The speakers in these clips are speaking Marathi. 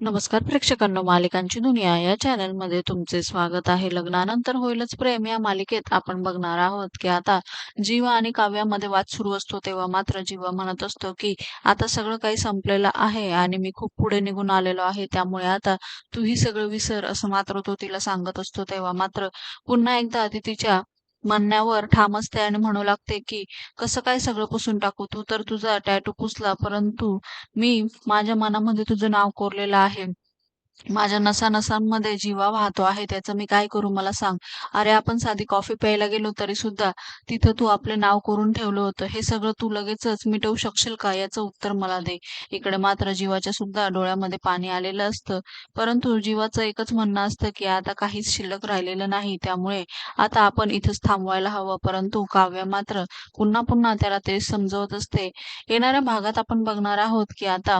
नमस्कार प्रेक्षकांनो मालिकांची दुनिया या चॅनलमध्ये तुमचे स्वागत आहे. लग्नानंतर होईलच प्रेम या मालिकेत आपण बघणार आहोत की आता जीवा आणि काव्यामध्ये वाद सुरू असतो तेव्हा मात्र जीवा म्हणत असतो की आता सगळं काही संपलेलं आहे आणि मी खूप पुढे निघून आलेलो आहे. त्यामुळे आता तू ही सगळं विसर असं मात्र तो तिला सांगत असतो. तेव्हा मात्र पुन्हा एकदा तिच्या म्हणण्यावर ठाम असते आणि म्हणू लागते की कसं काय सगळं पुसून टाकू? तू तर तुझा टॅटू पुसला परंतु मी माझ्या मनामध्ये तुझं नाव कोरलेलं आहे. माझ्या नसा-नसांमध्ये जीवा वाहतो आहे त्याचं मी काय करू मला सांग. अरे आपण साधी कॉफी प्यायला गेलो तरी सुद्धा तिथं तू आपले नाव करून ठेवलं होतं. हे सगळं तू लगेचच मिटवू शकशील का? याचं उत्तर मला दे. इकडे मात्र जीवाच्या सुद्धा डोळ्यामध्ये पाणी आलेलं असतं. परंतु जीवाचं एकच म्हणणं असतं की आता काहीच शिल्लक राहिलेलं नाही. त्यामुळे आता आपण इथंच थांबवायला हवं. परंतु काव्य मात्र पुन्हा पुन्हा त्याला तेच समजवत असते. येणाऱ्या भागात आपण बघणार आहोत की आता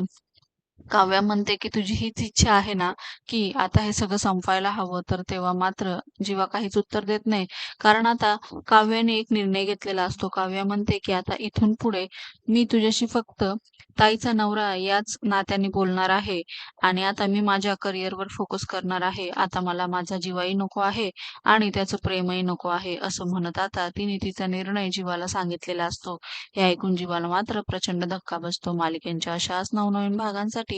काव्या म्हणते की तुझी हीच इच्छा आहे ना की आता हे सगळं संपायला हवं. तर तेव्हा मात्र जीवा काहीच उत्तर देत नाही. कारण आता काव्याने एक निर्णय घेतलेला असतो. काव्या म्हणते की आता इथून पुढे मी तुझ्याशी फक्त ताईचा नवरा याच नात्याने बोलणार आहे आणि आता मी माझ्या करिअरवर फोकस करणार आहे. आता मला माझा जीवाही नको आहे आणि त्याचं प्रेमही नको आहे असं म्हणत आता तिने तिचा निर्णय जीवाला सांगितलेला असतो. हे ऐकून जीवाला मात्र प्रचंड धक्का बसतो. मालिकेच्या अशाच नवनवीन भागांसाठी